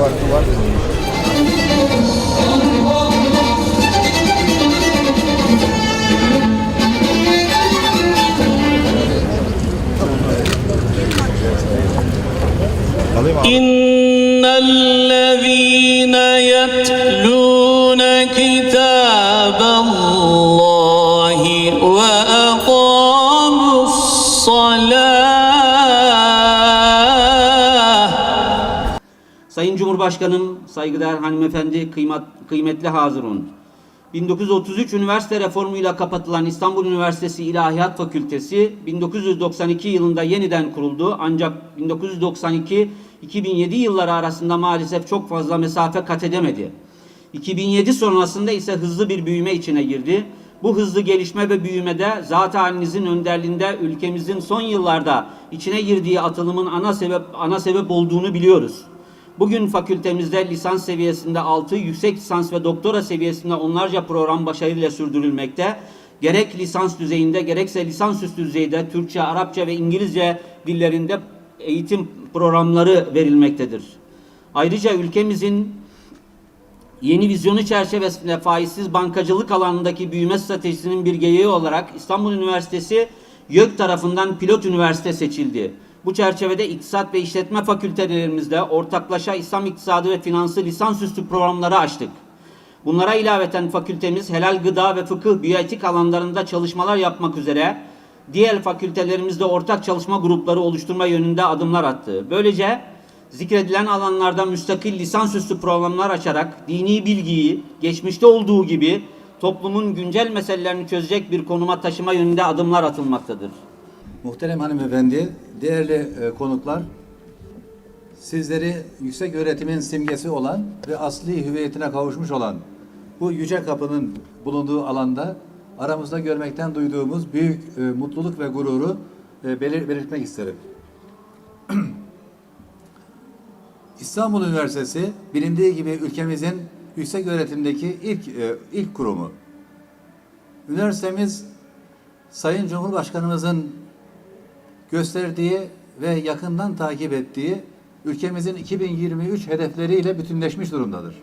aber du hast Sayın Cumhurbaşkanım, saygıdeğer hanımefendi, kıymet, kıymetli hazırun. 1933 üniversite reformuyla kapatılan İstanbul Üniversitesi İlahiyat Fakültesi 1992 yılında yeniden kuruldu. Ancak 1992-2007 yılları arasında maalesef çok fazla mesafe kat edemedi. 2007 sonrasında ise hızlı bir büyüme içine girdi. Bu hızlı gelişme ve büyümede zat halinizin önderliğinde ülkemizin son yıllarda içine girdiği atılımın ana sebep ana sebep olduğunu biliyoruz. Bugün fakültemizde lisans seviyesinde 6, yüksek lisans ve doktora seviyesinde onlarca program başarıyla sürdürülmekte. Gerek lisans düzeyinde gerekse lisansüstü düzeyde Türkçe, Arapça ve İngilizce dillerinde eğitim programları verilmektedir. Ayrıca ülkemizin Yeni vizyonu çerçevesinde faizsiz bankacılık alanındaki büyüme stratejisinin bir gereği olarak İstanbul Üniversitesi YÖK tarafından pilot üniversite seçildi. Bu çerçevede iktisat ve işletme fakültelerimizde ortaklaşa İslam iktisadı ve finansı lisansüstü programları açtık. Bunlara ilaveten fakültemiz helal gıda ve fıkıh biyoetik alanlarında çalışmalar yapmak üzere diğer fakültelerimizde ortak çalışma grupları oluşturma yönünde adımlar attı. Böylece zikredilen alanlarda müstakil lisansüstü programlar açarak dini bilgiyi geçmişte olduğu gibi toplumun güncel meselelerini çözecek bir konuma taşıma yönünde adımlar atılmaktadır. Muhterem hanımefendi, değerli e, konuklar, sizleri yüksek öğretimin simgesi olan ve asli hüviyetine kavuşmuş olan bu yüce kapının bulunduğu alanda aramızda görmekten duyduğumuz büyük e, mutluluk ve gururu e, belir- belirtmek isterim. İstanbul Üniversitesi bilindiği gibi ülkemizin yüksek öğretimdeki ilk e, ilk kurumu. Üniversitemiz Sayın Cumhurbaşkanımızın gösterdiği ve yakından takip ettiği ülkemizin 2023 hedefleriyle bütünleşmiş durumdadır.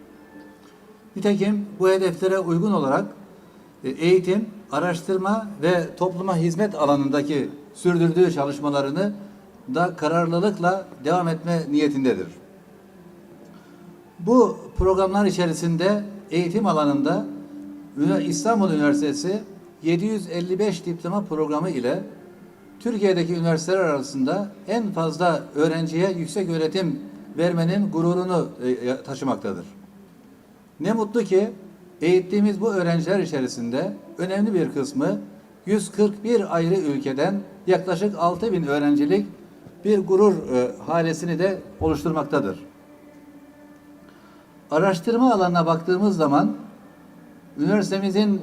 Nitekim bu hedeflere uygun olarak e, eğitim, araştırma ve topluma hizmet alanındaki sürdürdüğü çalışmalarını da kararlılıkla devam etme niyetindedir. Bu programlar içerisinde eğitim alanında İstanbul Üniversitesi 755 diploma programı ile Türkiye'deki üniversiteler arasında en fazla öğrenciye yüksek öğretim vermenin gururunu e, taşımaktadır. Ne mutlu ki eğittiğimiz bu öğrenciler içerisinde önemli bir kısmı 141 ayrı ülkeden yaklaşık 6000 öğrencilik bir gurur e, halesini de oluşturmaktadır. Araştırma alanına baktığımız zaman üniversitemizin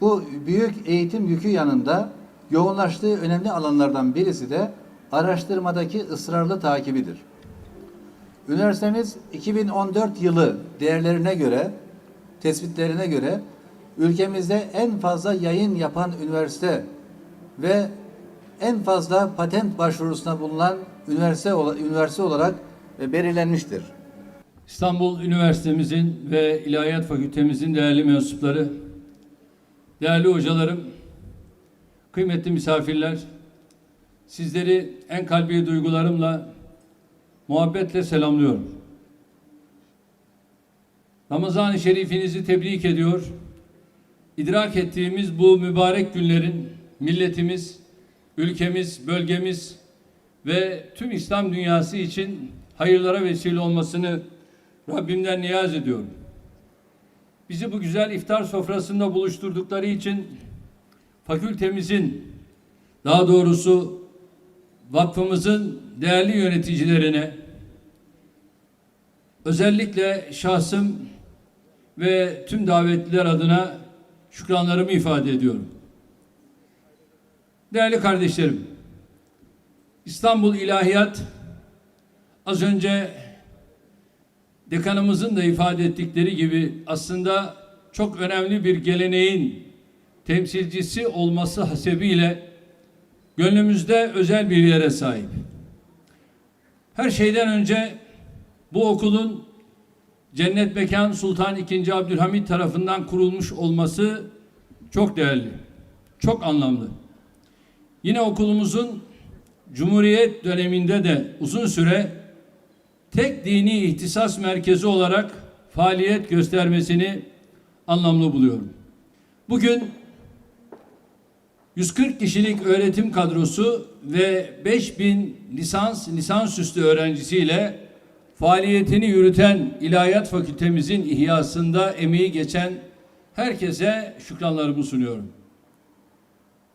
bu büyük eğitim yükü yanında yoğunlaştığı önemli alanlardan birisi de araştırmadaki ısrarlı takibidir. Üniversitemiz 2014 yılı değerlerine göre, tespitlerine göre ülkemizde en fazla yayın yapan üniversite ve en fazla patent başvurusuna bulunan üniversite, üniversite olarak belirlenmiştir. İstanbul Üniversitemizin ve İlahiyat Fakültemizin değerli mensupları, değerli hocalarım, kıymetli misafirler, sizleri en kalbi duygularımla, muhabbetle selamlıyorum. Ramazan-ı Şerifinizi tebrik ediyor. İdrak ettiğimiz bu mübarek günlerin milletimiz, ülkemiz, bölgemiz ve tüm İslam dünyası için hayırlara vesile olmasını Rabbimden niyaz ediyorum. Bizi bu güzel iftar sofrasında buluşturdukları için fakültemizin daha doğrusu vakfımızın değerli yöneticilerine özellikle şahsım ve tüm davetliler adına şükranlarımı ifade ediyorum. Değerli kardeşlerim, İstanbul İlahiyat az önce dekanımızın da ifade ettikleri gibi aslında çok önemli bir geleneğin temsilcisi olması hasebiyle gönlümüzde özel bir yere sahip. Her şeyden önce bu okulun Cennet Mekan Sultan II. Abdülhamit tarafından kurulmuş olması çok değerli, çok anlamlı. Yine okulumuzun Cumhuriyet döneminde de uzun süre tek dini ihtisas merkezi olarak faaliyet göstermesini anlamlı buluyorum. Bugün 140 kişilik öğretim kadrosu ve 5000 lisans lisansüstü öğrencisiyle faaliyetini yürüten İlahiyat Fakültemizin ihyasında emeği geçen herkese şükranlarımı sunuyorum.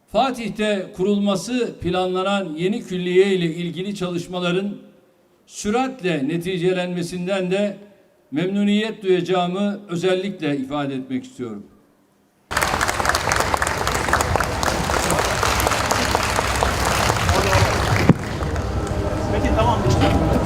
Fatih'te kurulması planlanan yeni külliye ile ilgili çalışmaların süratle neticelenmesinden de memnuniyet duyacağımı özellikle ifade etmek istiyorum. 何?